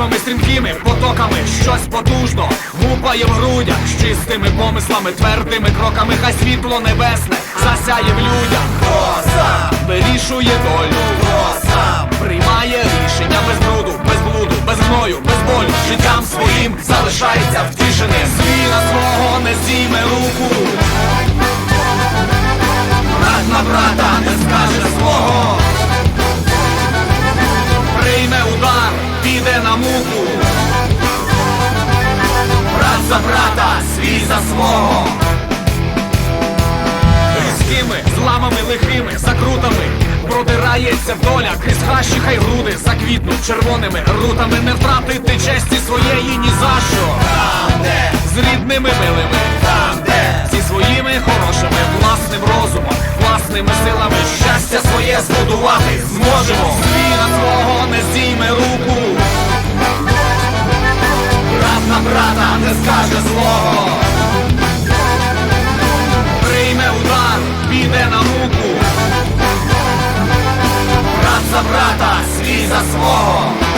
Ритмами стрімкими потоками щось потужно гупає в грудях з чистими помислами, твердими кроками, хай світло небесне засяє в людях. Хто сам вирішує долю, хто сам приймає рішення без бруду, без блуду, без гною, без болю. Життям своїм залишається втішений. Звіра свого не зійме руку. Брат на брата не скаже свого. Піде. Брат за брата, свій за свого. Різкими зламами лихими, закрутами. Продирається доля крізь хащі хай груди заквітнуть червоними рутами. Не втратити честі своєї ні за що. Там, де? З рідними милими. Там, де? Зі своїми хорошими власним розумом, власними силами. Щастя своє збудувати зможемо не скаже злого прийме удар, піде на руку. Брат за брата, свій за свого.